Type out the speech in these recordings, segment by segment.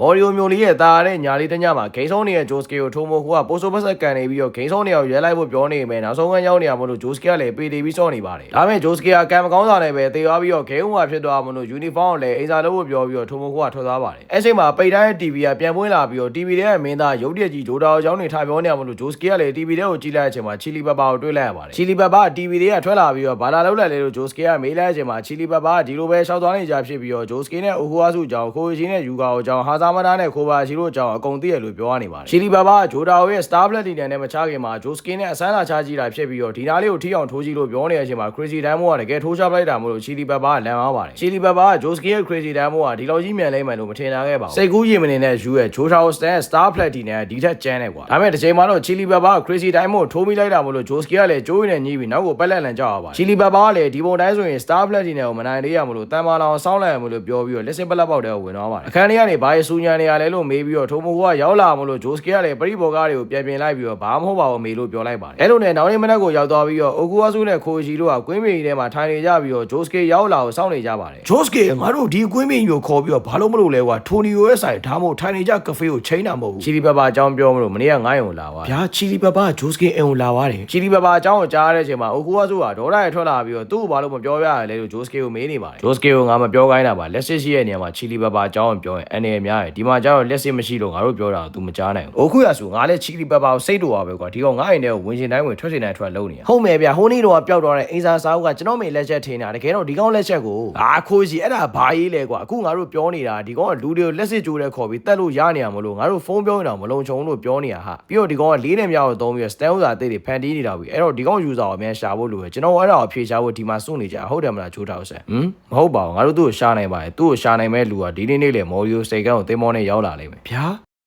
မော်ရီယိုမျိုးလေးရဲ့တာရတဲ့ညာလေးတညမှာဂိမ်းဆုံးနေတဲ့ဂျိုစကီကိုထိုးမိုဟိုကပိုဆိုပတ်ဆက်ကန်နေပြီးတော့ဂိမ်းဆုံးနေအောင်ရဲလိုက်ဖို့ပြောနေမယ်နောက်ဆုံးကရောက်နေရမလို့ဂျိုစကီကလည်းပေတီပြီးစော့နေပါတယ်ဒါပေမဲ့ဂျိုစကီကကံမကောင်းတာနဲ့ပဲတေသွားပြီးတော့ဂိမ်းဦးမှာဖြစ်သွားမလို့ယူနီဖောင်းကိုလည်းအိမ်စာလုပ်ဖို့ပြောပြီးတော့ထိုးမိုဟိုကထွက်သွားပါတယ်အဲ့ချိန်မှာပိတ်တိုင်း TV ကပြန်ပွင့်လာပြီးတော့ TV ထဲကမင်းသားရုပ်တရက်ကြီးဂျိုတာအကြောင်းတွေထားပြောနေရမလို့ဂျိုစကီကလည်း TV ထဲကိုကြည့်လိုက်တဲ့အချိန်မှာချီလီပပကိုတွေ့လိုက်ရပါတယ်ချီလီပပက TV ထဲကထွက်လာပြီးတော့ဘာလာလောက်လိုက်လဲလို့ဂျိုစကီကမေးလိုက်တဲ့အချိန်မှာချီလီပပကဒီလိုပဲရှောက်သွားနေကြဖြစ်ပြီးတော့ဂျိုစကီနဲ့အိုဟိုအားစုအကြောင်းခိုးချင်းနဲ့ယူကာအကြောင်းဟာဇာမဒါနဲ့ခိုးပါချီတို့အကြောင်းအကုန်သိရလို့ပြောရနေပါတယ်ချီလီပပကဂျိုတာရဲ့ Star Platinum နဲ့မချခင်မှာဂျိုစကီနဲ့အဆန်းလာချကြည့်တာဖြစ်ပြီးတော့ဒီနားလေးကိုထိအောင်ထိုးကြည့်လို့ပြောနေတဲ့အချိန်မှာ Crazy Diamond ကတကယ်ထိုးချပလိုက်တာမို့လို့ချီလီပပကလန်သွားပါတယ်ချီလီပပကဂျိုစကီရဲ့ Crazy Diamond ကဒီလောက်ကြီးမြန်လိမ့်မယ်လို့မထင်တာခဲ့ပါဘူးစိတ်ကူးရင်မနေနဲ့ယူရဲ့ဂျိုတာကို Stan Star Platinum နဲ့ဒီထက်ကျန်းတယ်ကွာဒါပေမဲ့တစ်ချိန်မှာတော့ချီလီပပက Crazy Diamond ကိုထိုးမိလိုက်တာမို့လို့ဂျိုစကီကလည်းကြိုးရင်းနဲ့ညှိပြီးနောက်ကိုပက်လက်လန်ကြောက်ရပါတယ်ချီလီပပကလည်းဒီပုံတိုင်းဆိုရင် Star Platinum ကိုမနိုင်သေးရမလို့တန်မာလောင်ဆောင်းလိုက်ရမလို့ပြောပြီးတော့လက်စစ်ပလက်ပေါက်တဲ့ကိုဝင်သွားပါတယ်အခန်းထဲကနေဘာရစူညာနေရလဲလို့မေးပြီးတော့ထိုးမိုကရောက်လာမလို့ဂျိုစကီကလည်းပရိဘော်ကားတွေကိုပြန်ပြင်လိုက်ပြီးတော့ဘာမှမဟုတ်ပါဘူးမေးလို့ပြောလိုက်ပါတယ်အဲ့လိုနဲ့နောက်နေ့မနက်ကိုရောက်သွားပြီးတော့အိုကူဝါစုနဲ့ခိုရှီတို့ကကွင်းမြေကြီးထဲမှာထိုင်နေကြပြီးတော့ဂျိုစကီရောက်လာကိုစောင့်နေကြပါတယ်ဂျိုစကေငါတို့ဒီကွင်းမင်းကြီးကိုခေါ်ပြီးတော့ဘာလို့မလုပ်လဲကွာထိုနီယိုရဲ့ဆိုင်ဒါမှမဟုတ်ထိုင်နေကြကဖေးကိုချိန်တာမဟုတ်ချီဘူးလီပပအကြောင်းပြောမလို့မနေ့က9ရုံလာပါဗျာချီလီပပဂျိုစကေအင်ကိုလာသွားတယ်ချီလီပပအကြောင်းကိုကြားရတဲ့အချိန်မှာအိုကူဝါစုကဒေါ်လာရထွက်လာပြီးတော့သူ့ကိုဘာလို့မပြောရရလဲလို့ဂျိုစကီကိုမေးနေပါတယ်ဂျိုစကီကိုငါမပြောခိုင်းတာပါလက်စစ်ရှိရဲ့နေရာမှာချီလီပပအကြောင်းကိုပြောရင်အနေအများတယ်ဒီမှာကျတော့လက်စစ်မရှိလို့ငါတို့ပြောတာကို तू မကြားနိုင်ဘူးအိုကူရဆိုငါလည်းချီလီပပကိုစိတ်တူပါပဲကွာဒီကောင်ငါ့အိမ်ထဲကိုဝင်ရှင်တိုင်းဝင်ထွက်ရှင်တိုင်းထွက်လုံးနေရဟုတ်မယ်ဗျဟိုနေ့တော့ပျောက်သွားတဲ့အင်စာစာအုပ်ကကျွန်တော်မေလက်ချက်ထင်တာတကယ်တော့ဒီကောင်လက်ချက်ကိုအာခိုးစီအဲ့ဒါဘာရေးလဲကွာအခုငါတို့ပြောနေတာဒီကောင်ကလူတွေကိုလက်စစ်ကြိုးတဲ့ခေါ်ပြီးတက်လို့ရနေရမလို့ငါတို့ဖုန်းပြောနေတာမလုံခြုံလို့ပြောနေတာဟာပြီးတော့ဒီကောင်ကလေးနဲ့မြောက်ကိုသုံးပြီးတော့ stand ဥစာအသေးတွေဖန်တီးနေတာပြီအဲ့တော့ဒီကောင် user ကိုအများရှာဖို့လိုတယ်ကျွန်တော်အဲ့ဒါကိုဖြေရှာဖို့ဒီမှာစုနေကြဟုတ်တယ်မလားဂျိုးတောက်ဆန်ဟမ်မဟုတ်ပါဘူးငါတို့သူ့ကိုရှာနိုင်ပါတယ်သူ့ကိုရှာနိုင်မဲ့လူကဒီနေ့နေ့လေမော်ရီယိုစိတ်ကန်းကိုသင်းမောနဲ့ရောက်လာလိမ့်မယ်ဗျာ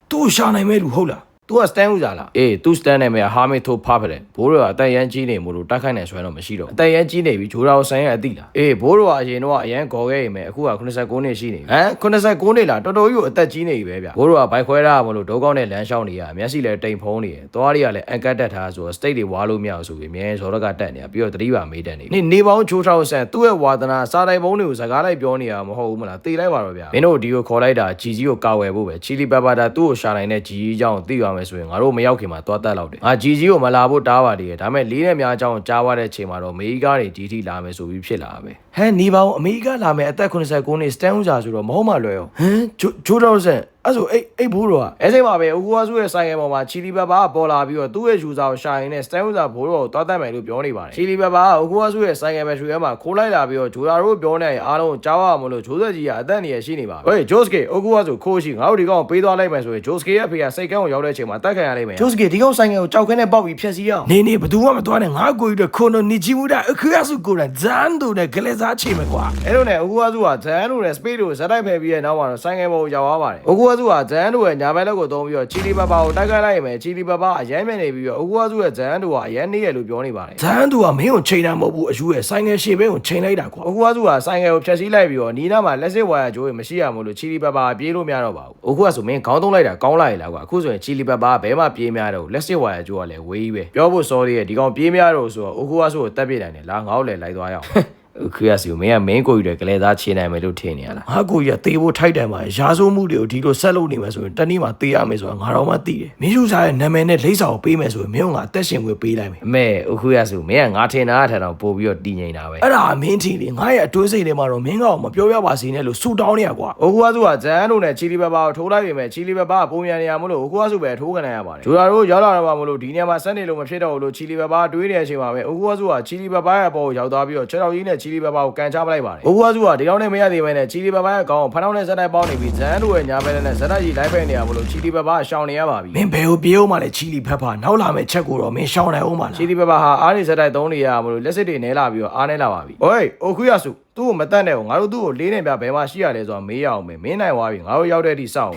သူ့ကိုရှာနိုင်မဲ့လူဟုတ်လား तू က stand user လားအေး तू stand နဲ့မြဟာမေထိုးဖားဖတယ်ဘိုးတို့ကအသက်ရမ်းကြီးနေမို့လို့တိုက်ခိုက်နိုင်ဆွဲတော့မရှိတော့ဘူးအသက်ရမ်းကြီးနေပြီဂျိုးတော်ဆိုင်ရဲ့အတိလားအေးဘိုးတို့ကအရင်တော့အရန်ခေါ်ခဲ့ရင်ပဲအခုက89နှစ်ရှိနေပြီဟမ်89နှစ်လားတော်တော်ကြီးကိုအသက်ကြီးနေပြီပဲဗျဘိုးတို့ကဘိုက်ခွဲတာမလို့ဒုကောင်းနဲ့လမ်းလျှောက်နေရမျက်စိလည်းတိမ်ဖုံးနေရသွားတွေကလည်းအန်ကတ်တက်ထားဆိုတော့ state တွေဝါလို့မရအောင်ဆိုပြီးအမြဲဇော်ရကတက်နေတာပြီးတော့တတိပါမေးတက်နေနေနေပေါင်းချိုးထောက်ဆန်သူ့ရဲ့ဝါသနာစားတိုင်ဘုံတွေကိုစကားလိုက်ပြောနေတာမဟုတ်ဘူးမလားတေးလိုက်ပါတော့ဗျမင်းတို့ဒီကိုခေါ်လိုက်တာဂျီဂျီကိုကာဝယ်ဖို့ပဲချီလီပပတာသူ့ကိုရှာနိုင်တဲ့ဂျီဂျီအကြောင်းသိရမယ်ဆိုရင်ငါတို့မရောက်ခင်မှာသွားတက်လောက်တယ်ငါဂျီဂျီကိုမလာဖို့တားပါတည်းရဲ့ဒါပေမဲ့လေးနဲ့များအကြောင်းကြားသွားတဲ့အချိန်မှာတော့မေကြီးကားတွေဒီထိလာမယ်ဆိုပြီးဖြစ်လာပဲဟမ်နေပါဦးအမေရိကလာမယ်အသက်89နှစ်စတန်ဥစာဆိုတော့မဟုတ်မှလွယ်ရောဟမ်ဂျိုဂျိုတော်ဆန်အဲ့ဆိုအိတ်အိတ်ဘိုးတော်ကအဲစိတ်မှာပဲဦးကူဝါစုရဲ့ဆိုင်ငယ်ပေါ်မှာချီလီပပကပေါ်လာပြီးတော့သူ့ရဲ့ယူဇာကိုရှာရင်နဲ့စတန်ဥစာဘိုးတော်ကိုသွားတတ်မယ်လို့ပြောနေပါတယ်ချီလီပပကဦးကူဝါစုရဲ့ဆိုင်ငယ်ဘက်ထရီထဲမှာခိုးလိုက်လာပြီးတော့ဂျိုလာတို့ပြောနေရင်အားလုံးကြားရမလို့ဂျိုးဆက်ကြီးကအသက်အန္တရာယ်ရှိနေပါပဲဟေးဂျိုးစကေဦးကူဝါစုခိုးရှိငါတို့ဒီကောင်ကိုပေးသွားလိုက်မယ်ဆိုရင်ဂျိုးစကေရဲ့အဖေကစိတ်ကန်းကိုရောက်တဲ့အချိန်မှာတတ်ခံရလိမ့်မယ်ဂျိုစကေဒီကောင်ဆိုင်ငယ်ကိုကြောက်ခဲနဲ့ပေါက်ပြီးဖျက်ဆီးရအောင်နေနေဘသူမှမသွားနဲ့ငါကိုကြီးတော့ခွန်နိုနီချီမူဒါအခရဆုကိုရန်ဇန်ဒိုနဲ့ဂလဲစားချိန်မယ်ကွာအဲ့လိုနဲ့ဦးကူဝါစုကဇန်တို့နဲ့စပိတ်တို့ဇက်တိုက်ဖယ်ပြီးတဲ့နောက်မှာတော့ဆိုင်ငယ်ပေါ်ကိုရောက်သွားပါတယ်ဦးကူဝါစုကဇန်တို့ရဲ့ညာဘက်လက်ကိုသုံးပြီးတော့ချီလီပပကိုတိုက်ခိုက်လိုက်ရင်ပဲချီလီပပအရမ်းမြင်နေပြီးတော့ဦးကူဝါစုရဲ့ဇန်တို့ကအရမ်းနေရလို့ပြောနေပါတယ်ဇန်ဒိုကမင်းကိုချိန်တာမဟုတ်ဘူးအယူရဲ့ဆိုင်ငယ်ရှေ့ဘဲကိုချိန်လိုက်တာကွာအခုကစုကဆိုင်ငယ်ကိုဖျက်ဆီးလိုက်ပြီးတော့နီးနားမှာလက်စစ်ဝါယာကြိုးတွေမရှိရမို့လို့ချီလီပပပြေးလို့မရတော့ပါဘူးအခုကဆိုမင်းခေါင်းသုံးလိုက်တာကောင်းလိုက်လားကွာအခုဆိုရင်ချီလီပပဘဲမှပြေးမရတော့လက်စစ်ဝါယာကြိုးကလည်းဝေးကြီးပဲပြောဖို့စောသေးရဲ့ဒီကောင်ပြေးမရတော့ဆိုတော့အခုကစုကိုတက်ပြစ်နိုင်တယ်လာငါ့ကိုလည်းလိုက်သွားရအောင် အခုကစုမင်းကမင်းကိုယူတဲ့ကလေးသားခြေနိုင်မယ်လို့ထင်နေရလားငါကိုကြီးကတေးဖို့ထိုက်တယ်မှာရာဇဝမှုတွေကိုဒီလိုဆက်လုပ်နေမယ်ဆိုရင်တနေ့မှာတေးရမယ်ဆိုတာငါတော့မှသိတယ်မင်းယူစားရဲ့နာမည်နဲ့လိပ်စာကိုပေးမယ်ဆိုရင်မင်းကငါအသက်ရှင်ခွင့်ပေးလိုက်မယ်အမေအခုကစုမင်းကငါထင်တာအထက်တော့ပို့ပြီးတော့တည်ငြိမ်တာပဲအဲ့ဒါမင်းထီလေငါရဲ့အတွေးစိတ်ထဲမှာတော့မင်းကောင်မပြောရပါစေနဲ့လို့ဆူတောင်းနေရကွာအခုကစုကဇန်တို့နဲ့ချီလီပပကိုထိုးလိုက်ပြီမဲ့ချီလီပပကပုံမြန်နေရမလို့အခုကစုပဲထိုးခံရပါတယ်ဂျိုလာတို့ရောက်လာတော့မှမလို့ဒီနေရာမှာစက်နေလို့မဖြစ်တော့ဘူးလို့ချီလီပပတွေးနေတဲ့အချိန်မှာပဲအခုကစုကချီလီပပရဲ့အပေါ်ကိုရောက်သွားပြီးတော့ချက်တော်ကြီးနဲ့ချီလီပပကိုကန်ချပလိုက်ပါတယ်အခုကစုကဒီလောက်နဲ့မရသေးဘဲနဲ့ချီလီပပရဲ့ခေါင်းကိုဖနှောင်းနဲ့ဇက်တိုက်ပေါင်းနေပြီးဇန်တို့ရဲ့ညာဘက်နဲ့ဇက်တိုက်ကြီးလိုက်ဖက်နေရမလို့ချီလီပပကရှောင်နေရပါပြီမင်းဘယ်ကိုပြေးအောင်မလဲချီလီဖက်ဖာနောက်လာမယ့်ချက်ကိုတော့မင်းရှောင်းနိုင်အောင်မလားချီလီပပဟာအားနေဇက်တိုက်သုံးနေရမလို့လက်စစ်တွေနဲလာပြီးတော့အားနေလာပါပြီဟေးအခုကစုသူ့ကိုမတတ်နဲ့ငါတို့သူ့ကိုလေးနေပြဘယ်မှာရှိရလဲဆိုတော့မေးရအောင်မေးမင်းနိုင်သွားပြီငါတို့ရောက်တဲ့အထိစောင့်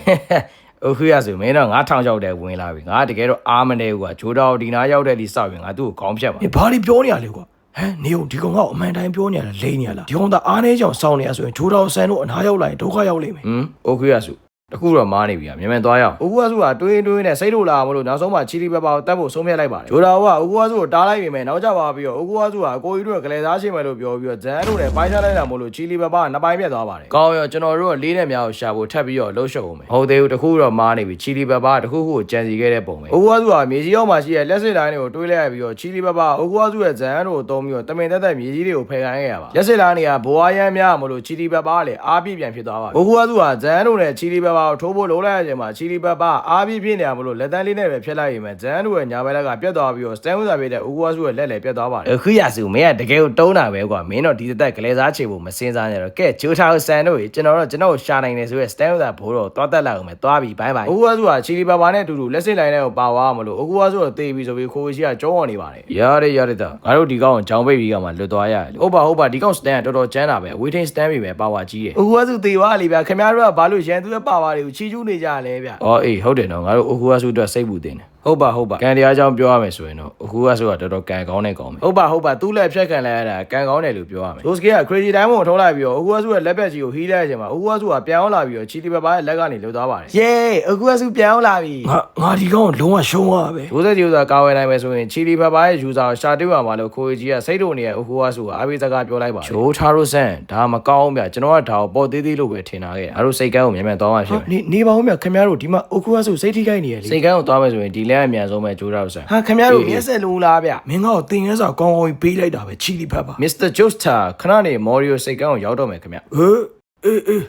အခုရဆိုမင်းတော့ငါထောင်ရောက်တဲ့ဝင်လာပြီငါတကယ်တော့အားမနေဘူးကွာဂျိုးတော်ဒီနာရောက်တဲ့ဒီစောက်ရင်ငါသူ့ကိုခေါင်းဖြတ်ပါမင်းဘာလို့ပြောနေရလဲကွာ ဟမ်နေုံဒီကောင်ကအမှန်တိုင်းပြောနေရတာလိမ့်နေရလားဒီကောင်ကအားနေကြောင်စောင်းနေရဆိုရင်ဂျိုးတော်ဆန်တို့အနားရောက်လာရင်ဒုက္ခရောက်လိမ့်မယ် ဟမ်โอเคရဆို တခုတော့မားနေပြီอ่ะမြန်မြန်သွားရအောင်အိုကူအဆုကတွေးတွေးနဲ့စိတ်လို့လာမလို့နောက်ဆုံးမှချီလီပပါကိုတတ်ဖို့ဆုံးဖြတ်လိုက်ပါတယ်ဂျိုဒါကအိုကူအဆုကိုတားလိုက်ပြီမယ်နောက်ကျပါပြီးတော့အိုကူအဆုကအကိုကြီးတို့ကလေးစားရှိမယ်လို့ပြောပြီးတော့ဇန်တို့လည်းပိုင်းခြားလိုက်တာမို့လို့ချီလီပပါကနှစ်ပိုင်းပြတ်သွားပါတယ်ကောင်းရောကျွန်တော်တို့ကလေးနဲ့များကိုရှာဖို့ထပ်ပြီးတော့လှုပ်ရှုပ်အောင်မယ်ဟုတ်သေးဘူးတခုတော့မားနေပြီချီလီပပါကတခုခုကိုကြံစီခဲ့တဲ့ပုံပဲအိုကူအဆုကမြေကြီးရောက်မှရှိတဲ့လက်စစ်လိုင်းတွေကိုတွေးလိုက်ရပြီးတော့ချီလီပပါအိုကူအဆုရဲ့ဇန်တို့ကိုတုံးပြီးတော့တမင်တက်တက်မြေကြီးတွေကိုဖယ်ခိုင်းခဲ့ရပါလက်စစ်လိုင်းတွေကဘွားရမ်းများမလို့ချီလီပပါကလည်းအားပြည့်ပြန်ဖြစ်သွားပါအိုကူအဆုကဇန်တို့နဲ့ချီလီပပါကိုထိုးဖို့လုံးလိုက်ရချိန်မှာချီလီပပါအားပြည့်ပြည့်နေရမလို့လက်တန်းလေးနဲ့ပဲဖျက်လိုက်ရင်ဇန်တို့ရဲ့ညာဘက်လက်ကပြတ်သွားပြီးတော့စတန်ဝစာပေးတဲ့အိုကူအဆုရဲ့လက်လည်းပြတ်သွားပါတယ်အခုရစုမင်းကတကယ်ကိုတုံးတာပဲကွာမင်းတော့ဒီတက်ကလေးစားချေဖို့မစင်စားနဲ့တော့ကဲဂျိုးထားဆန်တို့ကျွန်တော်တော့ကျွန်တော်ကိုရှာနိုင်တယ်ဆိုရဲစတန်ဝစာဘိုးတော့သွားတက်လိုက်အောင်မယ်သွားပြီဘိုင်းဘိုင်းအိုကူအဆုကချီလီပပါနဲ့အတူတူလက်စစ်လိုင်းနဲ့ကိုပါသွားမလို့အိုကူအဆုကတေးပြီးဆိုပြီးခိုးရှိကကျုံးအောင်နေပါတယ်ရတယ်ရတယ်တော့ငါတို့ဒီကောင်ကိုဂျောင်းပိတ်ပြီးကမှလွတ်သွားရတယ်ဟုတ်ပါဟုတ်ပါဒီကောင်စတန်ကတော်တော်ကျန်းတာပဲဝေးထင်းစတန်ပြီပဲပါဝါကြီးတယ်အိုကူအဆုတေးသွားလေဗျခင်ဗျားတို့ကဘာလို့ရန်သူရဲ့ပါဝါတွေကိုချီကျူးနေကြလဲဗျအော်အေးဟုတ်တယ်နော်ငါတို့အိုကူအဆုအတွက်စိတ်ပူတင်တယ် ဟုတ်ပါဟုတ်ပါကံတရားကြောင့်ပြောရမယ်ဆိုရင်တော့အခုကဆိုတာတော်တော်ကံကောင်းတဲ့ကောင်ပဲဟုတ်ပါဟုတ်ပါသူ့လက်ဖြတ်ခံလိုက်ရတာကံကောင်းတယ်လို့ပြောရမယ်ဒိုစကေက crazy time ကိုထုတ်လိုက်ပြီးတော့အခုကစုရဲ့လက်ပက်ကြီးကိုဟီးလိုက်ရချိန်မှာအခုကစုကပြန်အောင်လာပြီးတော့ချီလီပပါရဲ့လက်ကနေလှုပ်သွားပါတယ်ယေးအခုကစုပြန်အောင်လာပြီငါငါဒီကောင်ကိုလုံးဝရှုံးသွားပဲဒိုစက်ကြီးကကာဝယ်နိုင်မယ်ဆိုရင်ချီလီပပါရဲ့ယူဇာကိုရှာတွေ့ရမှာလို့ခိုးကြီးကစိတ်တို့နေတဲ့အခုကစုကအားပေးစကားပြောလိုက်ပါတယ်ဂျိုးထားရိုဆန်ဒါမကောင်းဗျကျွန်တော်ကဒါကိုပေါ်သေးသေးလို့ပဲထင်ထားခဲ့အားတို့စိတ်ကန်းကိုမြန်မြန်သွားမှဖြစ်မယ်နေနေပါဦးမြခင်ဗျားတို့ဒီမှာအိုကူအဆုစိတ်ထိခိုက်နေရလေစိတ်ကန်းကိုသွားမယ်ဆိုရင်ဒီလမ်းအမြန်ဆုံးပဲဂျိုးထားရိုဆန်ဟာခင်ဗျားတို့မျက်စက်လုံးလားဗျမင်းကတော့တင်ရဲစာကောင်းကောင်းကြီးပေးလိုက်တာပဲချီလီဖက်ပါ Mr. Joestar ခဏနေ Morio စိတ်ကန်းကိုရောက်တော့မယ်ခင်ဗျဟေးအေးအေး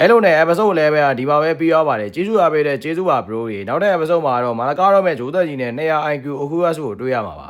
အဲ့လိုနဲ့ episode လည်းပဲဒီမှာပဲပြီးသွားပါတယ်ကျေးဇူးပါပေးတဲ့ကျေးဇူးပါ bro တွေနောက်တဲ့ episode မှာတော့မာလကားတော့မဲ့ဂျိုးသက်ကြီးနဲ့200 IQ အခုအဆုကိုတွေ့ရမှာပါ